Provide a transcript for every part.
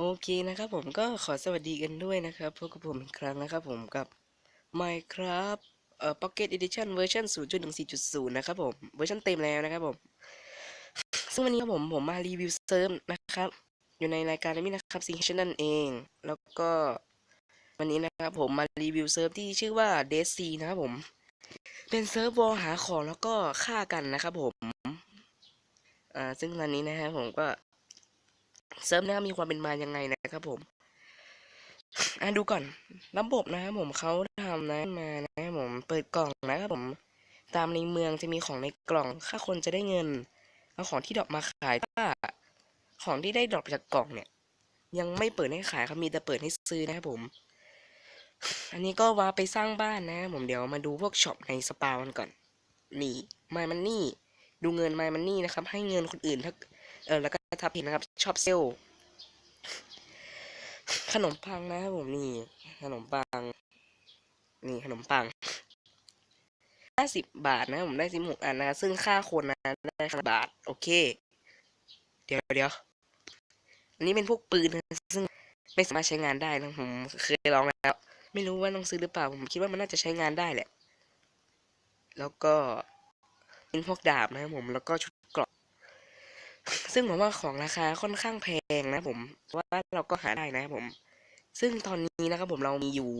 โอเคนะครับผมก็ขอสวัสดีกันด้วยนะครับพบกับผมอีกครั้งนะครับผมกับ Minecraft เอ่อ Pocket Edition เวอร์ชัน0.14.0 นะครับผม เวอร์ชันเต็มแล้วนะครับผม ซึ่งวันนี้ครับผมผมมารีวิวเซิร์ฟนะครับ อยู่ในรายการนี้นะครับ c h นั่นเอง แล้วก็วันนี้นะครับผมมารีวิวเซิร์ฟที่ชื่อว่า d e c นะครับผม เป็นเซิร์ฟวอลหาของแล้วก็ฆ่ากันนะครับผม อ่าซึ่งตอนนี้นะครับผมก็ เซิร์ฟนะครับมีความเป็นมายังไงนะครับผมอะดูก่อนระบบนะครับผมเขาทำนะมานะครับผมเปิดกล่องนะครับผมตามในเมืองจะมีของในกล่องค่าคนจะได้เงินเอาของที่ดรอปมาขายถ้าของที่ได้ดรอปจากกล่องเนี่ย ยังไม่เปิดให้ขายครับมีแต่เปิดให้ซื้อนะครับผม อันนี้ก็ว่าไปสร้างบ้านนะครับผมเดี๋ยวมาดูพวกช็อปในสปากันก่อนนี่ไมมันนี่ ดูเงินไมมันนี่นะครับ ให้เงินคนอื่นถ้าเออแล้วก็ ทับผิดนะครับ ชอบเซลลขนมปังนะครับผมนี่ ขนมปัง นี่ขนมปังห้าสิบบาทนะผมได้สิบหกอันนะซึ่งค่าคนนะได้ห้าบาท โอเค เดี๋ยวเดี๋ยวอันนี้เป็นพวกปืนนะซึ่งไม่สามารถใช้งานได้นะผมเคยลองแล้ว ไม่รู้ว่าต้องซื้อหรือเปล่า ผมคิดว่ามันน่าจะใช้งานได้แหละ แล้วก็เป็นพวกดาบนะครับผมแล้วก็ชุดเกราะ ซึ่งผมว่าของราคาค่อนข้างแพงนะผมว่าเราก็หาได้นะผม ซึ่งตอนนี้นะครับผมเรามีอยู่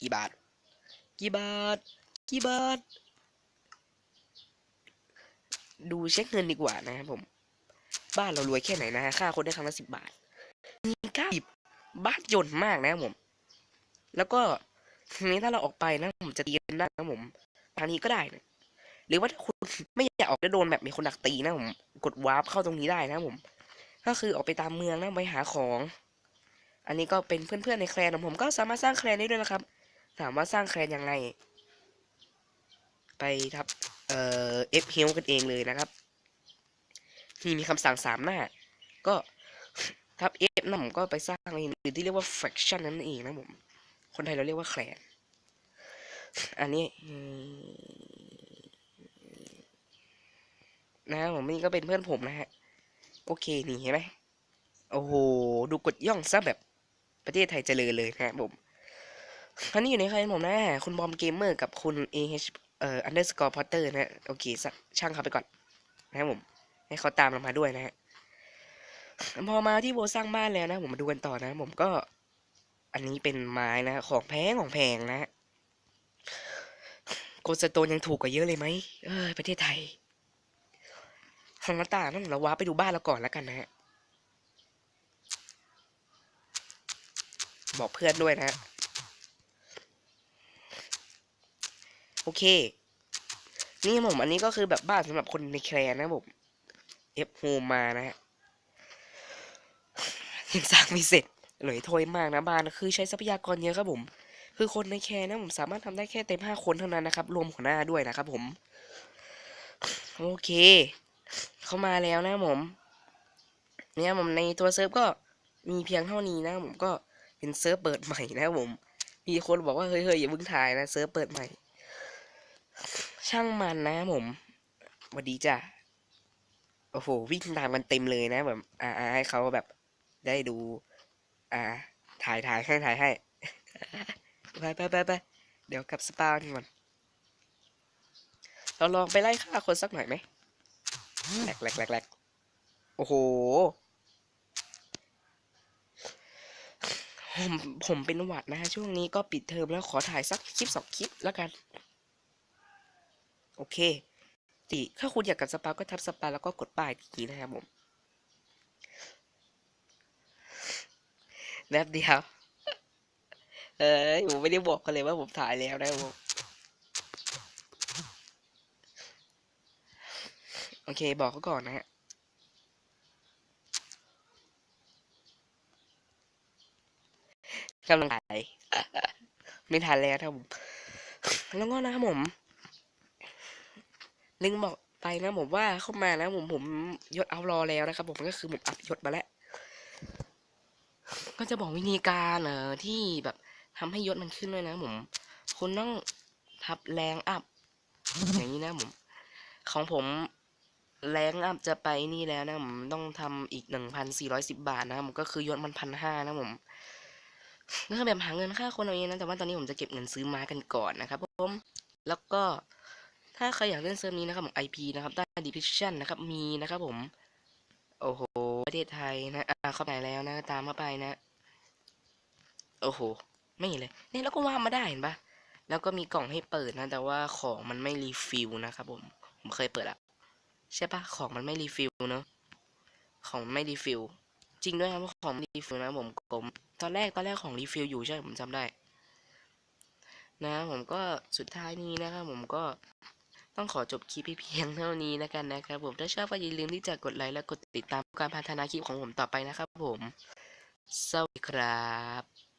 กี่บาท กี่บาท กี่บาท ดูเช็คเงินดีกว่านะครับผม บ้านเรารวยแค่ไหนนะค่าคนได้ครั้งละสิบบาทมีเก้าสิบบ้านจนต์มากนะครับผม แล้วก็ทีนี้ถ้าเราออกไปนะผมจะตีกันได้นะผมทางนี้ก็ได้นะ หรือว่าถ้าคุณไม่อยากออกแล้วโดนแบบมีคนดักตีนะผม กดวาร์ปเข้าตรงนี้ได้นะผม ก็คือออกไปตามเมืองนะไปหาของ อันนี้ก็เป็นเพื่อนๆในแคลนของผมก็สามารถสร้างแคลนได้ด้วยนะครับ ถามว่าสร้างแคลนยังไง ไปทับเอ่อเอฟเฮลกันเองเลยนะครับนี่มีคำสั่งสามหน้า ก็ทับเอฟนะผมก็ไปสร้างเองหรือที่เรียกว่า faction นั่นเองนะผม คนไทยเราเรียกว่าแคลนอันนี้ นะผมนี่ก็เป็นเพื่อนผมนะฮะ โอเคนี่เห็นไหมโอ้โห ดูกดย่องซะแบบประเทศไทยเจริญเลยนะผมอันนี้อยู่ในใครผมนะ คุณบอมเกมเมอร์กับคุณ AH เอ่อ underscore potter นะฮะโอเคสักช่างเขาไปก่อน นะครับผม ให้เขาตามเรามาด้วยนะฮะพอมาที่โบสร้างบ้านแล้วนะ ผมมาดูกันต่อนะ ผมก็ อันนี้เป็นไม้นะ ของแพงของแพงนะโกสโตนยังถูกกว่าเยอะเลยไหมเออประเทศไทย ทางหน้าต่างนั่นเราว้าไปดูบ้านเราก่อนแล้วกันนะฮะ บอกเพื่อนด้วยนะฮะโอเค นี่ผมอันนี้ก็คือแบบบ้านสำหรับคนในแคลนนะผมเอฟโฮมมานะฮะยังสร้างไม่เสร็จหลอยโทยมากนะบ้านคือใช้ทรัพยากรเยอะครับผม คือคนในแคลนนะผมสามารถทำได้แค่เต็มห้าคนเท่านั้นนะครับ รวมหัวหน้าด้วยนะครับผม โอเค เข้ามาแล้วนะผม เนี่ยผมในตัวเซิร์ฟก็มีเพียงเท่านี้นะผมก็เป็นเซิร์ฟเปิดใหม่นะผม มีคนบอกว่าเฮ้ยเฮ้ยอย่าเพิ่งถ่ายนะเซิร์ฟเปิดใหม่ ช่างมันนะผมสวัสดีจ้ะโอ้โหวิ่งตามกันเต็มเลยนะแบบ อ่าให้เขาแบบได้ดู อ่า ถ่ายถ่ายให้ถ่ายให้ไปไปไปไปเดี๋ยวกลับสปากันก่อนเราลองไปไล่ฆ่าคนสักหน่อยไหม แหลกแหลกแหลกแหลกโอ้โห ผมผมเป็นหวัดนะฮะ ช่วงนี้ก็ปิดเทอมแล้วขอถ่ายสักคลิปสองคลิปแล้วกัน โอเค ติ ถ้าคุณอยากกับสปาก็ทับสปาแล้วก็กดป้ายทีนะครับผมแป๊บเดียว เอ้ยผมไม่ได้บอกกันเลยว่าผมถ่ายแล้วนะผม โอเค บอกเขาก่อนนะฮะกำลังถ่ายไม่ทันแล้วครับผมแล้วก็นะครับผมลืมบอกไปนะผมว่าเข้ามานะผมผมยศเอารอแล้วนะครับ ผมก็คือผมอัพยศมาแล้ว ก็จะบอกวิธีการเออที่แบบทำให้ยศมันขึ้นด้วยนะผมคุณต้องทับแรงอัพอย่างนี้นะผมของผม แรงอัพจะไปนี่แล้วนะผมต้องทำอีกหนึ่งพันสี่ร้อยสิบบาทนะผมก็คือยศมันพันห้านะผมก็คือแบบหาเงินค่าคนเอาเองนะแต่ว่าตอนนี้ผมจะเก็บเงินซื้อม้ากันก่อนนะครับผมแล้วก็ถ้าใครอยากเล่นเซิร์ฟนี้นะครับผม IP นะครับได้ดิพิชันนะครับมีนะครับผม โอ้โหประเทศไทยนะอ่าเข้าไปแล้วนะตามเข้าไปนะ โอ้โห ไม่เห็นเลยเนี่ยแล้วก็ว่ามาได้เห็นปะแล้วก็มีกล่องให้เปิดนะ แต่ว่าของมันไม่รีฟิลนะครับผม ผมเคยเปิดอะ ใช่ปะของมันไม่รีฟิลเนอะของไม่รีฟิลจริงด้วยครับว่าของรีฟิลนะผมกลมตอนแรกตอนแรกของรีฟิลอยู่ใช่ผมจำได้ นะผมก็สุดท้ายนี้นะครับผมก็ต้องขอจบคลิปเพียงเท่านี้แล้วกันนะครับผมถ้าชอบก็อย่าลืมที่จะกดไลค์และกดติดตามการพัฒนาคลิปของผมต่อไปนะครับผม สวัสดีครับ